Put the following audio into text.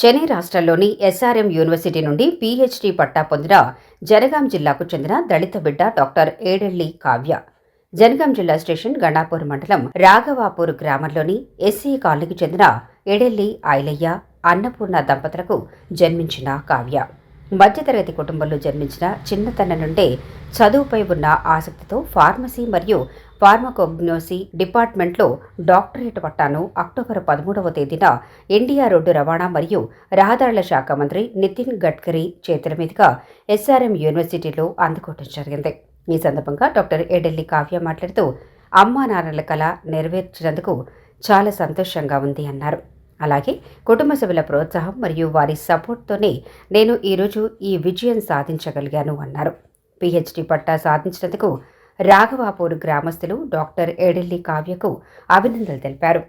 చెన్నై రాష్ట్రంలోని SRM university నుండి PhD పట్టా పొందిన జనగాం జిల్లాకు చెందిన దళిత బిడ్డ డాక్టర్ ఏడెల్లి కావ్య. జనగాం జిల్లా స్టేషన్ గండాపూర్ మండలం రాఘవాపూర్ గ్రామంలోని ఎస్సీ కాలనీకి చెందిన ఏడెల్లి ఐలయ్య అన్నపూర్ణ దంపతులకు జన్మించిన కావ్య. మధ్యతరగతి కుటుంబంలో జన్మించిన చిన్నతన నుండే చదువుపై ఉన్న ఆసక్తితో ఫార్మసీ మరియు ఫార్మకోగ్నోసీ డిపార్ట్మెంట్లో డాక్టరేట్ పట్టాను అక్టోబర్ పదమూడవ తేదీన ఇండియా రోడ్డు రవాణా మరియు రహదారుల శాఖ మంత్రి నితిన్ గడ్కరీ చేతుల మీదుగా ఎస్ఆర్ఎం యూనివర్సిటీలో అందుకోవడం జరిగింది. ఈ సందర్భంగా డాక్టర్ ఏడెల్లి కావ్య మాట్లాడుతూ అమ్మా నాన్నల కళ నెరవేర్చినందుకు చాలా సంతోషంగా ఉంది అన్నారు. అలాగే కుటుంబ సభ్యుల ప్రోత్సాహం మరియు వారి సపోర్ట్తోనే నేను ఈరోజు ఈ విజయం సాధించగలిగాను అన్నారు. పిహెచ్డి పట్టా సాధించినందుకు రాఘవాపూర్ గ్రామస్తులు డాక్టర్ ఏడెల్లి కావ్యకు అభినందనలు తెలిపారు.